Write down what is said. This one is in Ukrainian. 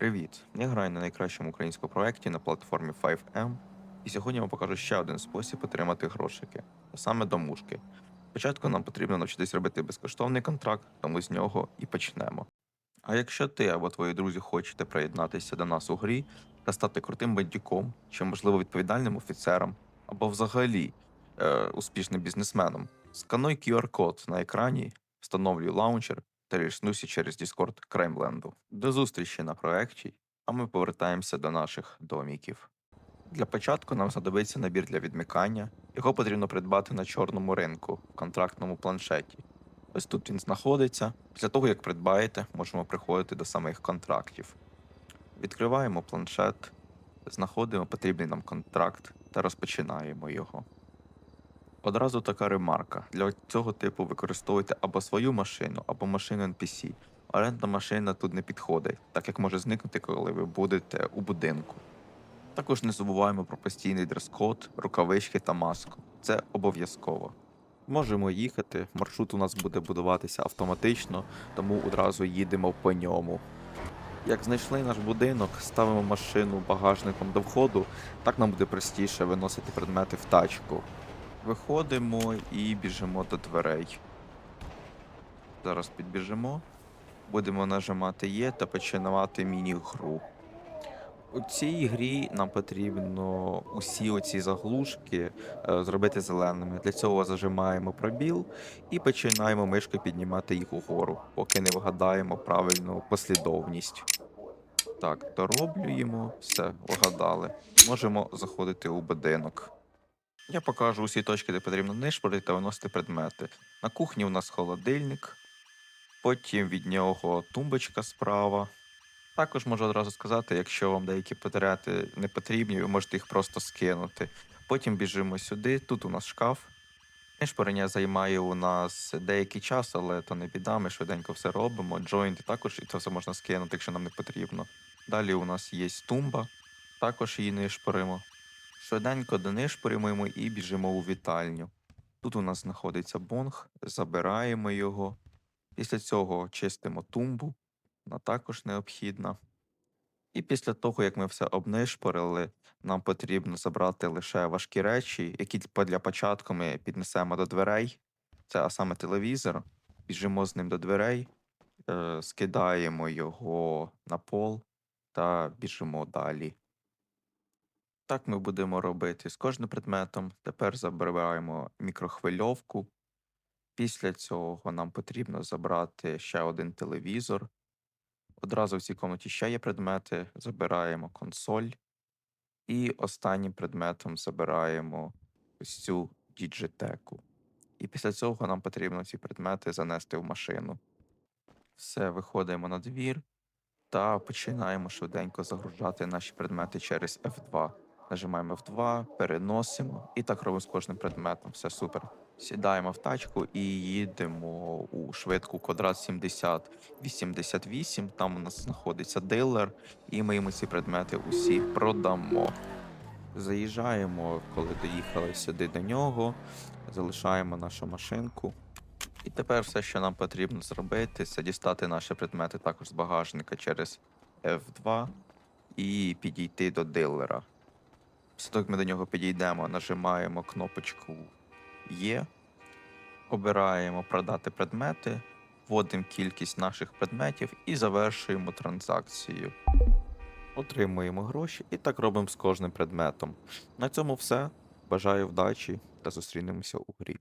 Привіт! Я граю на найкращому українському проєкті на платформі 5M, і сьогодні я вам покажу ще один спосіб отримати грошики, а саме домушки. Спочатку нам потрібно навчитись робити безкоштовний контракт, тому з нього і почнемо. А якщо ти або твої друзі хочете приєднатися до нас у грі та стати крутим бандюком, чи можливо відповідальним офіцером, або взагалі е, успішним бізнесменом, скануй QR-код на екрані, встановлюй лаунчер та ріснуйся через Discord Кремленду. До зустрічі на проекті, а ми повертаємося до наших доміків. Для початку нам знадобиться набір для відмикання. Його потрібно придбати на чорному ринку в контрактному планшеті. Ось тут він знаходиться. Після того, як придбаєте, можемо приходити до самих контрактів. Відкриваємо планшет, знаходимо потрібний нам контракт та розпочинаємо його. Одразу така ремарка. Для цього типу використовуйте або свою машину, або машину NPC. Орендна машина тут не підходить, так як може зникнути, коли ви будете у будинку. Також не забуваємо про постійний дрес-код, рукавички та маску. Це обов'язково. Можемо їхати, маршрут у нас буде будуватися автоматично, тому одразу їдемо по ньому. Як знайшли наш будинок, ставимо машину багажником до входу, так нам буде простіше виносити предмети в тачку. Виходимо і біжимо до дверей. Зараз підбіжимо. Будемо нажимати Є та починати міні-гру. У цій грі нам потрібно усі оці заглушки е, зробити зеленими. Для цього зажимаємо пробіл і починаємо мишкою піднімати їх угору, поки не вгадаємо правильну послідовність. Так, дороблюємо, все, вгадали. Можемо заходити у будинок. Я покажу усі точки, де потрібно нишпорити та виносити предмети. На кухні у нас холодильник, потім від нього тумбочка справа. Також можу одразу сказати, якщо вам деякі потеряти не потрібні, ви можете їх просто скинути. Потім біжимо сюди, тут у нас шкаф. Нишпорення займає у нас деякий час, але то не біда, ми швиденько все робимо. Джойнти також і це все можна скинути, якщо нам не потрібно. Далі у нас є тумба, також її нишпоримо. Швиденько донишпоримо і біжимо у вітальню. Тут у нас знаходиться бонг, забираємо його. Після цього чистимо тумбу, вона також необхідна. І після того, як ми все обнишпорили, нам потрібно забрати лише важкі речі, які для початку ми піднесемо до дверей. Це а саме телевізор. Біжимо з ним до дверей, е, скидаємо його на пол та біжимо далі. Так ми будемо робити з кожним предметом. Тепер забираємо мікрохвильовку. Після цього нам потрібно забрати ще один телевізор. Одразу в цій комнаті ще є предмети. Забираємо консоль. І останнім предметом забираємо ось цю діджитеку. І після цього нам потрібно ці предмети занести в машину. Все, виходимо на двір та починаємо швиденько загружати наші предмети через F2. Нажимаємо F2, переносимо і так робимо з кожним предметом. Все супер. Сідаємо в тачку і їдемо у швидку квадрат 7088. Там у нас знаходиться дилер, і ми йому ці предмети усі продамо. Заїжджаємо, коли доїхали сюди до нього, залишаємо нашу машинку. І тепер все, що нам потрібно зробити, це дістати наші предмети також з багажника через F2 і підійти до дилера. Після того, як ми до нього підійдемо, нажимаємо кнопочку Є, обираємо продати предмети, вводимо кількість наших предметів і завершуємо транзакцію. Отримуємо гроші і так робимо з кожним предметом. На цьому все. Бажаю вдачі та зустрінемося у грі.